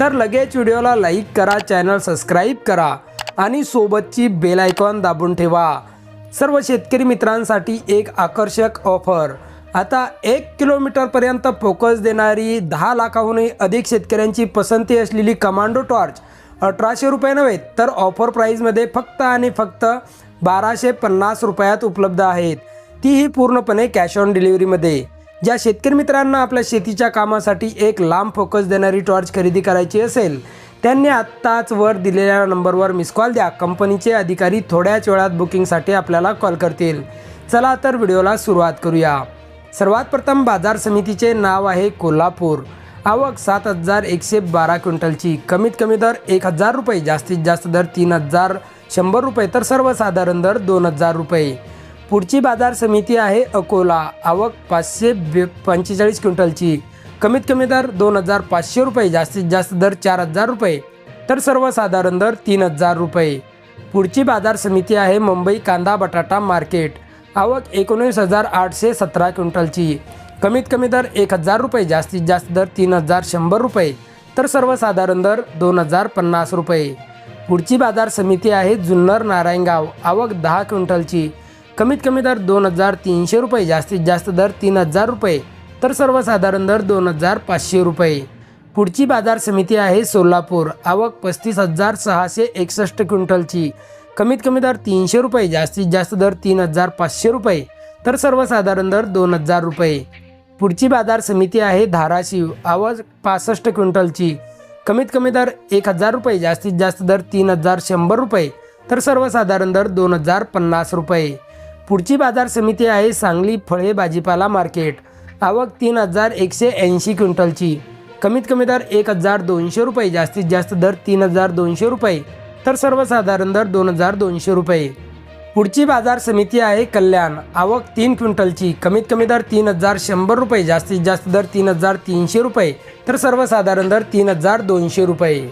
तर लगेच व्हिडिओला लाईक करा चॅनल सबस्क्राईब करा आणि सोबतची बेल आयकॉन दाबून ठेवा. सर्व शेतकरी मित्रांसाठी एक आकर्षक ऑफर. आता एक किलोमीटरपर्यंत फोकस देणारी दहा लाखाहूनही अधिक शेतकऱ्यांची पसंती असलेली कमांडो टॉर्च अठराशे रुपये नव्हे तर ऑफर प्राईजमध्ये फक्त आणि फक्त बाराशे पन्नास रुपयात उपलब्ध आहेत. तीही पूर्णपणे कॅश ऑन डिलिव्हरीमध्ये. ज्या शेतकरी मित्रांना आपल्या शेतीच्या कामासाठी एक लांब फोकस देणारी टॉर्च खरेदी करायची असेल त्यांनी आत्ताच वर दिलेल्या नंबरवर मिस कॉल द्या. कंपनीचे अधिकारी थोड्याच वेळात बुकिंगसाठी आपल्याला कॉल करतील. चला तर व्हिडिओला सुरुवात करूया. सर्वात प्रथम बाजार समितीचे नाव आहे कोल्हापूर. आवक सात हजार एकशे बारा क्विंटलची. कमीत कमी दर एक हजार रुपये जास्तीत जास्त दर तीन हजार शंभर रुपये तर सर्वसाधारण दर दोन हजार रुपये. पुढची बाजार समिती आहे अकोला. आवक पाचशे बे पंचेचाळीस क्विंटलची. कमीत कमी दर दोन हजार पाचशे रुपये जास्तीत जास्त दर चार हजार रुपये तर सर्वसाधारण दर तीन हजार रुपये. पुढची बाजार समिती आहे मुंबई कांदा बटाटा मार्केट. आवक एकोणीस हजार आठशे सतरा क्विंटलची. कमीत कमी दर एक हजार रुपये जास्तीत जास्त दर तीन हजार शंभर रुपये तर सर्वसाधारण दर दोन हजार पन्नास रुपये. पुढची बाजार समिती आहे जुन्नर नारायणगाव. आवक दहा क्विंटलची. कमीत कमी दर दोन हजार तीनशे रुपये जास्तीत जास्त दर तीन हजार रुपये तर सर्वसाधारण दर दोन हजार पाचशे रुपये. पुढची बाजार समिती आहे सोलापूर आवक पस्तीस हजार सहाशे एकसष्ट क्विंटलची. कमीत कमी दर तीनशे रुपये जास्तीत जास्त दर तीन हजार पाचशे रुपये तर सर्वसाधारण दर दोन हजार रुपये. पुढची बाजार समिती आहे धाराशिव आवक पासष्ट क्विंटलची. कमीत कमी दर एक हजार रुपये जास्तीत जास्त दर तीन हजार शंभर रुपये तर सर्वसाधारण दर दोन हजार पन्नास रुपये. पुढची बाजार समिती आहे सांगली फळे भाजीपाला मार्केट. आवक तीन हजार एकशे ऐंशी क्विंटलची. कमीत कमी दर एक हजार दोनशे रुपये जास्तीत जास्त दर तीन हजार दोनशे रुपये तर सर्वसाधारण दर दोन हजार दोनशे रुपये. पुढची बाजार समिती आहे कल्याण. आवक तीन क्विंटलची. कमीत कमी दर तीन हजार शंभर रुपये जास्तीत जास्त दर तीन हजार तीनशे रुपये तर सर्वसाधारण दर तीन हजार दोनशे रुपये.